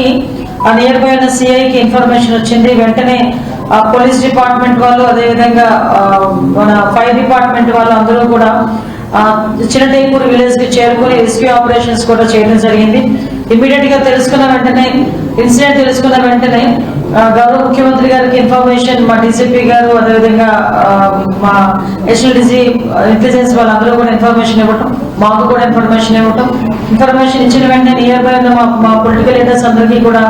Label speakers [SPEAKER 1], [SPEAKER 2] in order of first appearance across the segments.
[SPEAKER 1] టైంకి ఆ near by ఉన్న సిఐకి ఇన్ఫర్మేషన్ వచ్చింది. వెంటనే ఆ పోలీస్ డిపార్ట్మెంట్ వాళ్ళు అదేవిధంగా మన ఫైర్ డిపార్ట్మెంట్ వాళ్ళు అందరూ కూడా చిన్నటేపూర్ విలేజ్కి చేరుకుని రెస్క్యూ ఆపరేషన్స్ కూడా చేయడం జరిగింది. ఇమీడియట్గా తెలుసుకున్న వెంటనే ఇన్సిడెంట్ తెలుసుకున్న వెంటనే గౌరవ ముఖ్యమంత్రి గారికి ఇన్ఫర్మేషన్ మా డీసీపీ గారు అదేవిధంగా మా ఎస్ఎల్డిసి ఇంటెలిజెన్స్ వాళ్ళందరూ కూడా ఇన్ఫర్మేషన్ ఇవ్వటం మాకు కూడా ఇన్ఫర్మేషన్ ఇవ్వటం. ఇన్ఫర్మేషన్ ఇచ్చిన వెంటనే నియర్ బై ఉన్న మా మా పొలిటికల్ లీడర్స్ అందరికీ కూడా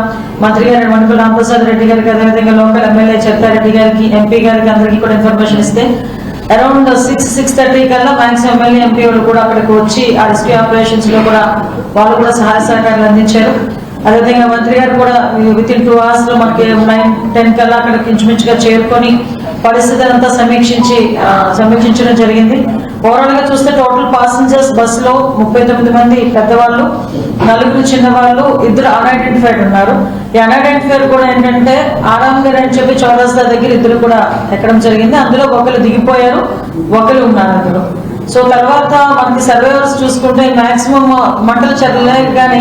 [SPEAKER 1] మంత్రి గారు మణిపూర్ రామప్రసాద్ రెడ్డి గారికి అదేవిధంగా లోకల్ ఎమ్మెల్యే చెత్తారెడ్డి గారికి ఎంపీ గారికి అందరికీ కూడా ఇన్ఫర్మేషన్ ఇస్తే అరౌండ్ సిక్స్ సిక్స్ థర్టీ కల్లా మ్యాక్సిమం ఎమ్మెల్యే ఎంపీ వాళ్ళు కూడా అక్కడికి వచ్చి ఆ రెస్క్యూ ఆపరేషన్స్లో కూడా వాళ్ళు కూడా సహాయ సహకారాలు అందించారు. అదేవిధంగా మంత్రి గారు కూడా విత్ ఇన్ టూ అవర్స్లో మనకి నైన్ టెన్ కల్లా అక్కడికి ఇంచుమించుగా చేరుకొని పరిస్థితి అంతా సమీక్షించి సమీక్షించడం జరిగింది. ఓవరాల్గా చూస్తే టోటల్ పాసెంజర్స్ బస్లో ముప్పై తొమ్మిది మంది పెద్దవాళ్ళు నలుగురు చిన్నవాళ్ళు ఇద్దరు అన్ఐడెంటిఫైడ్ ఉన్నారు. ఈ అన్ఐడెంటిఫైడ్ కూడా ఏంటంటే ఆరామ్ గారు అని చెప్పి చౌరస్తా దగ్గర ఇద్దరు కూడా ఎక్కడం జరిగింది. అందులో ఒకరు దిగిపోయారు ఒకరు ఉన్నారు అందులో. సో తర్వాత మనకి సర్వేవర్స్ చూసుకుంటే మాక్సిమం మంటలు చెల్లలేదు కానీ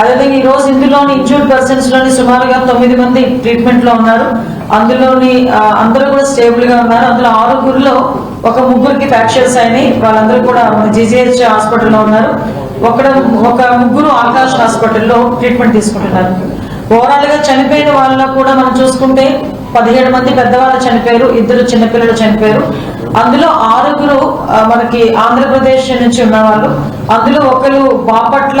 [SPEAKER 1] అదేవిధంగా ఈ రోజు ఇందులోని ఇంజూర్డ్ పర్సన్స్లోని సుమారుగా తొమ్మిది మంది ట్రీట్మెంట్లో ఉన్నారు. అందులోని అందరూ కూడా స్టేబుల్గా ఉన్నారు. అందులో ఆరుగురిలో ఒక ముగ్గురికి ఫ్రాక్చర్స్ అయినాయి. వాళ్ళందరూ కూడా జీజీహెచ్ హాస్పిటల్లో ఉన్నారు. ఒకడ ఒక ముగ్గురు ఆకాష్ హాస్పిటల్లో ట్రీట్మెంట్ తీసుకుంటున్నారు. ఓవరాల్గా చనిపోయిన వాళ్ళలో కూడా మనం చూసుకుంటే పదిహేడు మంది పెద్దవాళ్ళు చనిపోయారు ఇద్దరు చిన్నపిల్లలు చనిపోయారు. అందులో ఆరుగురు మనకి ఆంధ్రప్రదేశ్ నుంచి ఉన్నవాళ్ళు. అందులో ఒకరు బాపట్ల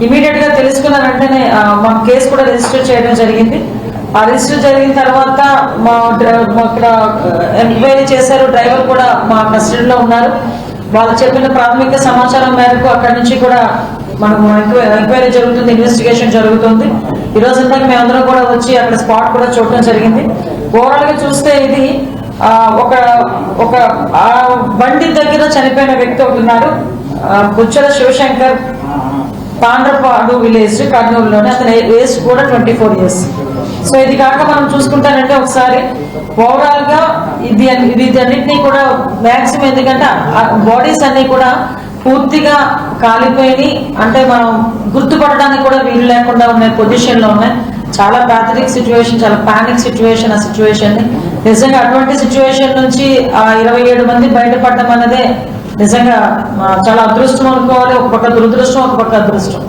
[SPEAKER 1] ఇమీడియట్గా తెలుసుకున్న వెంటనే మా కేసు కూడా రిజిస్టర్ చేయడం జరిగింది. ఆ రిజిస్టర్ జరిగిన తర్వాత మా డ్ర- మా ఇక్కడ ఎంక్వైరీ చేశారు. డ్రైవర్ కూడా మా కస్టడీలో ఉన్నారు. వాళ్ళు చెప్పిన ప్రాథమిక సమాచారం మేరకు అక్కడి నుంచి కూడా మనకు ఎంక్వైరీ జరుగుతుంది ఇన్వెస్టిగేషన్ జరుగుతుంది. ఈ రోజు ఇందాక మేమందరం కూడా వచ్చి అక్కడ స్పాట్ కూడా చూడటం జరిగింది. ఓవరాల్గా చూస్తే ఇది ఒక ఒక ఆ బండి దగ్గర చనిపోయిన వ్యక్తి ఒకటి ఉన్నారు బుచ్చల శివశంకర్. పాండ్రపాడు విలేజ్ కర్నూలులోనే. అతని ఏజ్ కూడా ట్వంటీ ఫోర్ ఇయర్స్. సో ఇది కాక మనం చూసుకుంటానంటే ఒకసారి ఓవరాల్గా ఇది వీటన్నిటినీ కూడా మ్యాక్సిమం ఎందుకంటే బాడీస్ అన్ని కూడా పూర్తిగా కాలిపోయి అంటే మనం గుర్తుపడడానికి కూడా వీలు లేకుండా ఉన్న పొజిషన్లో ఉన్నాయి. చాలా ప్యాథరిక్ సిచ్యువేషన్ చాలా పానిక్ సిచ్యువేషన్ ఆ సిచ్యువేషన్ నిజంగా అటువంటి సిచ్యువేషన్ నుంచి ఆ ఇరవై ఏడు మంది బయటపడడం అన్నదే నిజంగా చాలా అదృష్టం అనుకోవాలి ఒక పక్క దురదృష్టం ఒక పక్క అదృష్టం.